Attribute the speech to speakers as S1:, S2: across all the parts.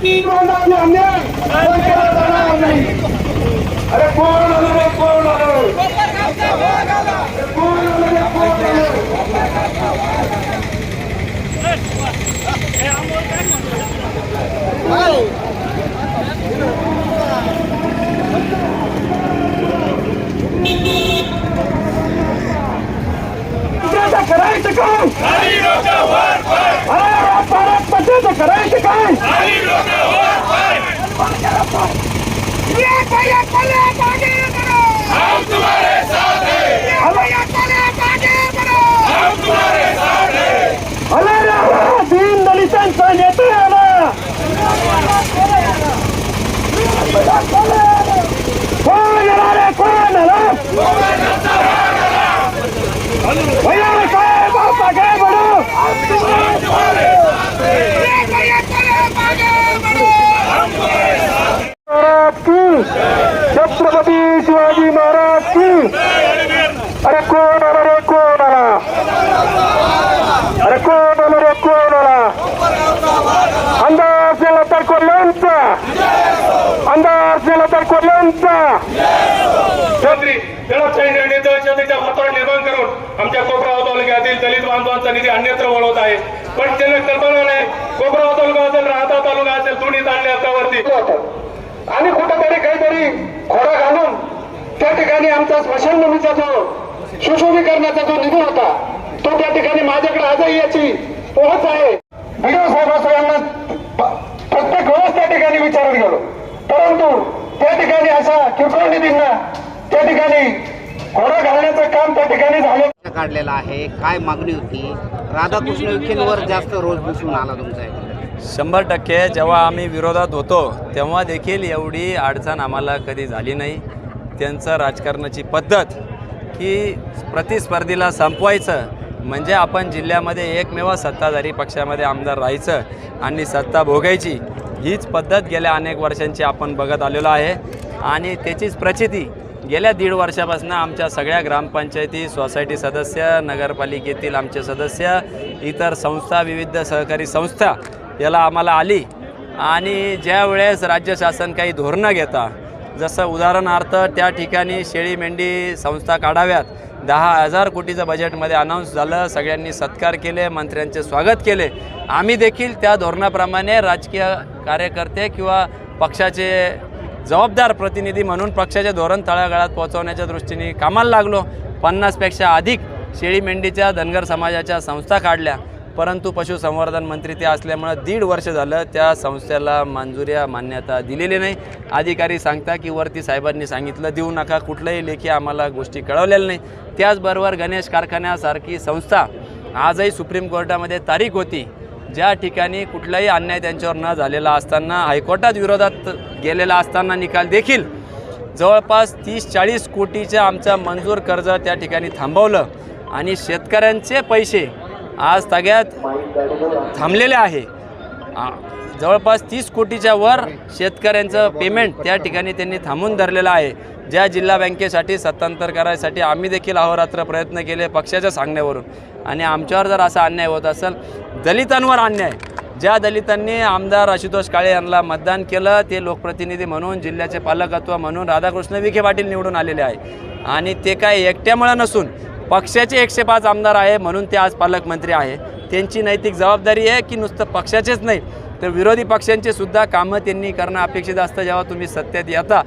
S1: कोणाला अन्याय सहन केला जाणार नाही अरे कोण आलं रे कोण आलं अरे कोण आलं रे कोण आलं पक्षाचं करायचं काय अरे या भारत पक्षाचं करायचं काय आला रे आला दीन दलितांचा नेता आला कोण आला रे कोण आला भैया साहेब आप आगे बढ़ो महाराज की छत्रपती शिवाजी महाराज की? अरे कोण आला रे कोण आला? अरे कोण आला रे कोण आला? अंदाज दिला तर कोल्ह्यांचा अंदाज दिला तर कोल्ह्यांचा
S2: दडपशाही निर्णय दहशतीच्या वातावरण निर्माण करून आमच्या कोपराव तालुक्यातील दलित बांधवांचा निधी अन्यत्र वळवत आहे. पण त्यांना कल्पना नाही कोपराव तालुका असेल राहता तालुका असेल दोन्ही ताणले वरती.
S1: आणि कुठेतरी काहीतरी खोडा घालून त्या ठिकाणी आमचा स्मशानभूमीचा जो सुशोभीकरणाचा जो निधी होता तो त्या ठिकाणी माझ्याकडे आजही याची पोहोच आहे. व्हिडिओ साहेब यांना प्रत्येक वेळेस त्या ठिकाणी विचारत गेलो. परंतु त्या ठिकाणी अशा किरकोळ निधींना त्या ठिकाणी घोडा घालण्याचं काम त्या ठिकाणी झालं.
S3: काढलेला आहे. काय मागणी होती? राधाकृष्ण विखेंवर जास्त रोज दिसून आला तुमचा
S4: शंभर टक्के जेव्हा आम्ही विरोधात होतो तेव्हा देखील एवढी अडचण आम्हाला कधी झाली नाही. त्यांचं राजकारणाची पद्धत की प्रतिस्पर्धीला संपवायचं म्हणजे आपण जिल्ह्यामध्ये एकमेव सत्ताधारी पक्षामध्ये आमदार राहायचं आणि सत्ता भोगायची हीच पद्धत गेल्या अनेक वर्षांची आपण बघत आलेलो आहे. आणि त्याचीच प्रचिती गेल्या दीड वर्षापासून आमच्या सगळ्या ग्रामपंचायती सोसायटी सदस्य नगरपालिकेतील आमचे सदस्य इतर संस्था विविध सहकारी संस्था याला आम्हाला आली. आणि ज्या वेळेस राज्य शासन काही धोरणं घेता जसं उदाहरणार्थ त्या ठिकाणी शेळी मेंढी संस्था काढाव्यात. दहा हजार कोटीचं बजेटमध्ये अनाऊन्स झालं सगळ्यांनी सत्कार केले मंत्र्यांचे स्वागत केले. आम्ही देखील त्या धोरणाप्रमाणे राजकीय कार्यकर्ते किंवा पक्षाचे जबाबदार प्रतिनिधी म्हणून पक्षाचे धोरण तळागाळात पोहोचवण्याच्या दृष्टीने कामाला लागलो. पन्नासपेक्षा अधिक शेळी मेंढीच्या धनगर समाजाच्या संस्था काढल्या. परंतु पशुसंवर्धन मंत्री ते असल्यामुळं दीड वर्ष झालं त्या संस्थेला मंजुऱ्या मान्यता दिलेली नाही. अधिकारी सांगता की वरती साहेबांनी सांगितलं देऊ नका कुठल्याही लेखी आम्हाला गोष्टी कळवलेल्या नाही. त्याचबरोबर गणेश कारखान्यासारखी संस्था आजही सुप्रीम कोर्टामध्ये तारीख होती ज्या ठिकाणी कुठलाही अन्याय त्यांच्यावर न झालेला असताना हायकोर्टात विरोधात गेलेला असताना निकाल देखील जवळपास तीस चाळीस कोटीचं आमचं मंजूर कर्ज त्या ठिकाणी थांबवलं आणि शेतकऱ्यांचे पैसे आज तग्यात थांबलेले आहे. जवळपास तीस कोटीच्या वर शेतकऱ्यांचं पेमेंट त्या ठिकाणी त्यांनी थांबून धरलेलं आहे. ज्या जिल्हा बँकेसाठी सत्तांतर करायसाठी आम्ही देखील अहोरात्र प्रयत्न केले पक्षाच्या सांगण्यावरून. आणि आमच्यावर जर असा अन्याय होत असेल दलितांवर अन्याय. ज्या दलितांनी आमदार आशुतोष काळे यांना मतदान केलं ते लोकप्रतिनिधी म्हणून जिल्ह्याचे पालकत्व म्हणून राधाकृष्ण विखे पाटील निवडून आलेले आहे. आणि ते काय एकट्यामुळं नसून पक्षाचे एकशे पाच आमदार आहे म्हणून ते आज पालकमंत्री आहे. त्यांची नैतिक जबाबदारी आहे की नुसतं पक्षाचेच नाही तर विरोधी पक्षांचे सुद्धा कामं त्यांनी करणं अपेक्षित असतं जेव्हा तुम्ही सत्तेत येता.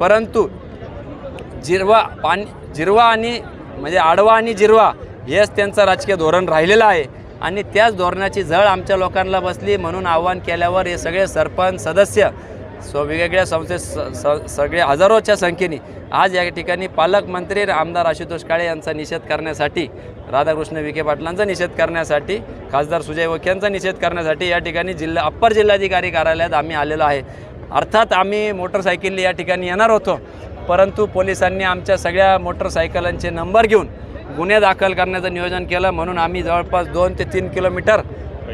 S4: परंतु जिरवा पाणी जिरवा आणि म्हणजे आडवा आणि जिरवा हेच त्यांचं राजकीय धोरण राहिलेलं आहे. आणि त्याच धोरणाची झळ आमच्या लोकांना बसली म्हणून आव्हान केल्यावर हे सगळे सरपंच सदस्य सो वेगवेगळ्या संस्थे स स सगळे हजारोच्या संख्येने आज या ठिकाणी पालकमंत्री आमदार आशुतोष काळे यांचा निषेध करण्यासाठी राधाकृष्ण विखे पाटलांचा निषेध करण्यासाठी खासदार सुजय वखेंचा निषेध करण्यासाठी या ठिकाणी जिल्हा अप्पर जिल्हाधिकारी कार्यालयात आम्ही आलेलो आहे. अर्थात आम्ही मोटरसायकलने या ठिकाणी येणार होतो परंतु पोलिसांनी आमच्या सगळ्या मोटरसायकलांचे नंबर घेऊन गुन्हे दाखल करण्याचं नियोजन केलं. म्हणून आम्ही जवळपास दोन ते तीन किलोमीटर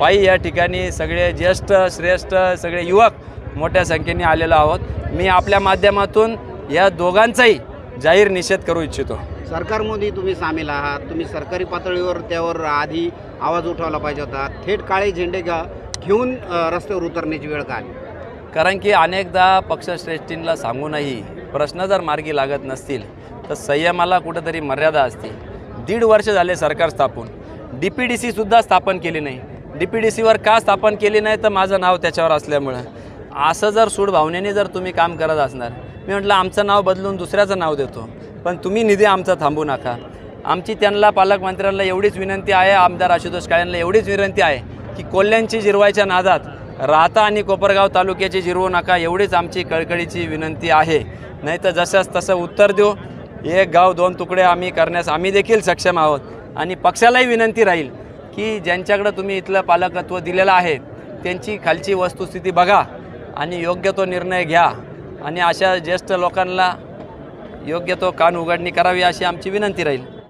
S4: पायी या ठिकाणी सगळे ज्येष्ठ श्रेष्ठ सगळे युवक मोठ्या संख्येने आलेलो आहोत. मी आपल्या माध्यमातून या दोघांचाही जाहीर निषेध करू इच्छितो.
S3: सरकारमध्ये तुम्ही सामील आहात. तुम्ही सरकारी पातळीवर त्यावर आधी आवाज उठवला पाहिजे होता. थेट काळे झेंडे घेऊन रस्त्यावर उतरण्याची वेळ का आली?
S4: कारण की अनेकदा पक्षश्रेष्ठींना सांगूनही प्रश्न जर मार्गी लागत नसतील तर संयमाला कुठंतरी मर्यादा असते दीड वर्ष झाले सरकार स्थापून. डी पी डी सीसुद्धा स्थापन केली नाही. डी पी डी सीवर का स्थापन केली नाही तर माझं नाव त्याच्यावर असल्यामुळं. असं जर सूड भावनेने जर तुम्ही काम करत असणार मी म्हटलं आमचं नाव बदलून दुसऱ्याचं नाव देतो पण तुम्ही निधी आमचा थांबू नका. आमची त्यांना पालकमंत्र्यांना एवढीच विनंती आहे आमदार आशुतोष काळेंना एवढीच विनंती आहे की कोल्ह्यांची जिरवायच्या नादात राहता आणि कोपरगाव तालुक्याची जिरवू नका एवढीच आमची कळकळीची विनंती आहे. नाही तर जसंच तसं उत्तर देऊ एक गाव दोन तुकडे आम्ही करण्यास आम्ही देखील सक्षम आहोत. आणि पक्षालाही विनंती राहील की ज्यांच्याकडं तुम्ही इथलं पालकत्व दिलेलं आहे त्यांची खालची वस्तुस्थिती बघा. आणि योग्य तो निर्णय घ्या. आणि अशा ज्येष्ठ लोकांना योग्य तो कान उघडणी करावी अशी आमची विनंती राहील.